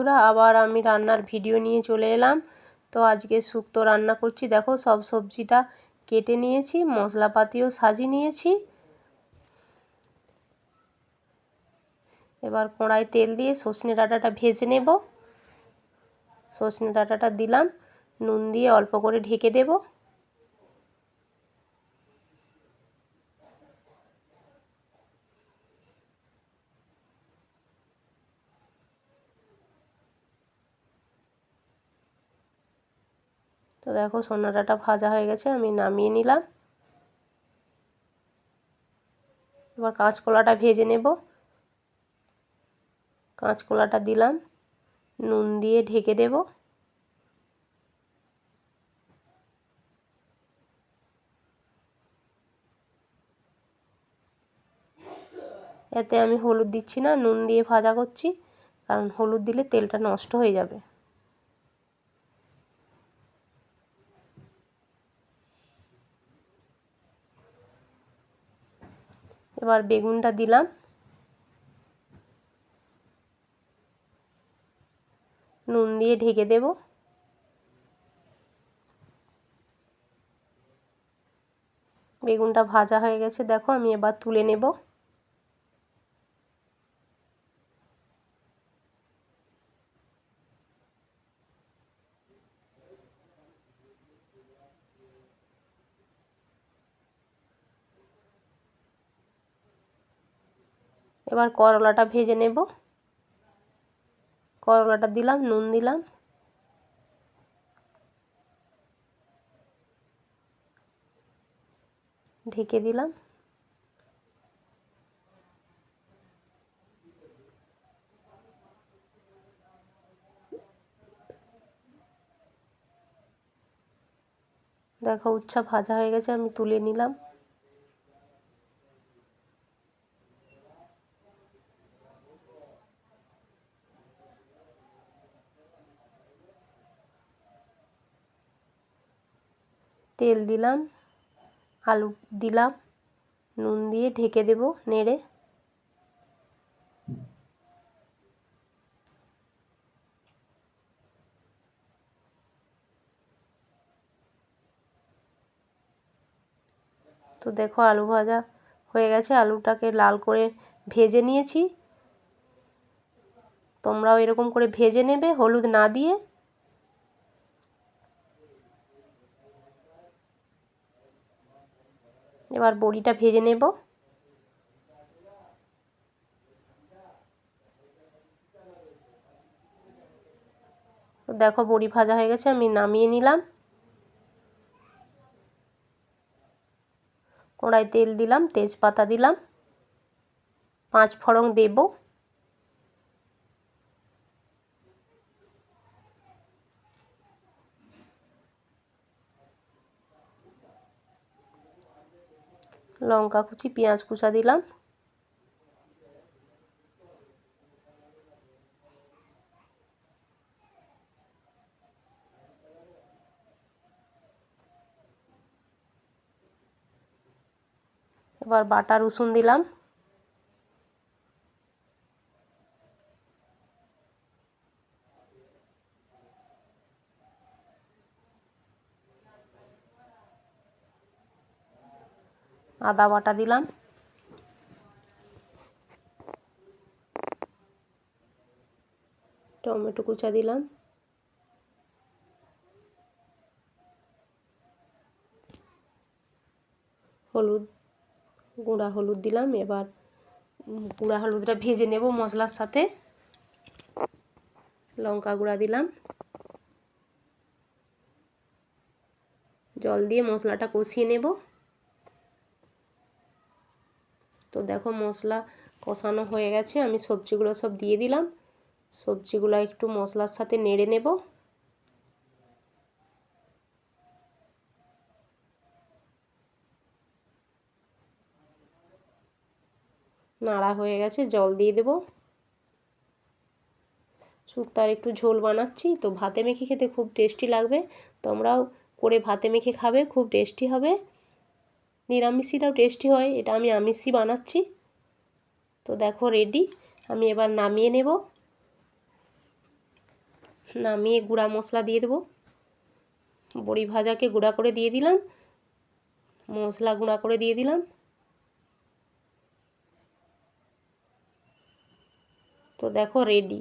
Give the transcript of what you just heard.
বন্ধুরা, আবার আমি রান্নার ভিডিও নিয়ে চলে এলাম। তো আজকে শুক্তো রান্না করছি। দেখো, সব সবজিটা কেটে নিয়েছি, মশলাপাতিও সাজিয়ে নিয়েছি। এবার কড়াই তেল দিয়ে সজনে ডাঁটাটা ভেজে নেব। সজনে ডাঁটাটা দিলাম, নুন দিয়ে অল্প করে ঢেকে দেবো। তো দেখো সোনাটাটা ভাজা হয়ে গেছে, আমি নামিয়ে নিলাম। এবার কাঁচকলাটা ভেজে নেব। কাঁচকলাটা দিলাম, নুন দিয়ে ঢেকে দেব। এতে আমি হলুদ দিচ্ছি না, নুন দিয়ে ভাজা করছি, কারণ হলুদ দিলে তেলটা নষ্ট হয়ে যাবে। এবার বেগুনটা দিলাম। নুন দিয়ে ঢেকে দেব। বেগুনটা ভাজা হয়ে গেছে, দেখো আমি এবার তুলে নেব। এবার করলাটা ভেজে নেব। করলাটা দিলাম, নুন দিলাম। ঢেকে দিলাম। দেখো উচ্ছা ভাজা হয়ে গেছে, আমি তুলে নিলাম। তেল দিলাম, আলু দিলাম, নুন দিয়ে ঢেকে দেব নেড়ে। তো দেখো আলু ভাজা হয়ে গেছে, আলুটাকে লাল করে ভেজে নিয়েছি। তোমরাও এরকম করে ভেজে নেবে, হলুদ না দিয়ে এবার বড়িটা ভেজে নেব। দেখো বড়ি ভাজা হয়ে গেছে, আমি নামিয়ে নিলাম। কড়াই তেল দিলাম, তেজপাতা দিলাম, পাঁচ ফড়ং দেব। লঙ্কা কুচি পেঁয়াজ কুচা দিলাম। এবার বাটা রসুন দিলাম। আদা বাটা দিলাম। টমেটো কুচা দিলাম। হলুদ, গুঁড়া হলুদ দিলাম। এবার গুঁড়া হলুদটা ভেজে নেব মশলার সাথে। লঙ্কা গুঁড়া দিলাম। জল দিয়ে মশলাটা কষিয়ে নেব। তো দেখো মশলা কষানো হয়ে গেছে। আমি সবজিগুলো সব দিয়ে দিলাম। সবজিগুলো একটু মশলার সাথে নেড়ে নেব। নাড়া হয়ে গেছে, জল দিয়ে দেব। শুক্তার একটু ঝোল বানাচ্ছি, তো ভাতে মেখে খেতে খুব টেস্টি লাগবে। তোমরাও করে ভাতে মেখে খাবে, খুব টেস্টি হবে। নিরামিষিটাও টেস্টি হয়, এটা আমি আমিষই বানাচ্ছি। তো দেখো রেডি আমি এবার নামিয়ে নেব। নামিয়ে গুঁড়া মশলা দিয়ে দেবো। বড়ি ভাজাকে গুঁড়া করে দিয়ে দিলাম। মশলা গুঁড়া করে দিয়ে দিলাম। তো দেখো রেডি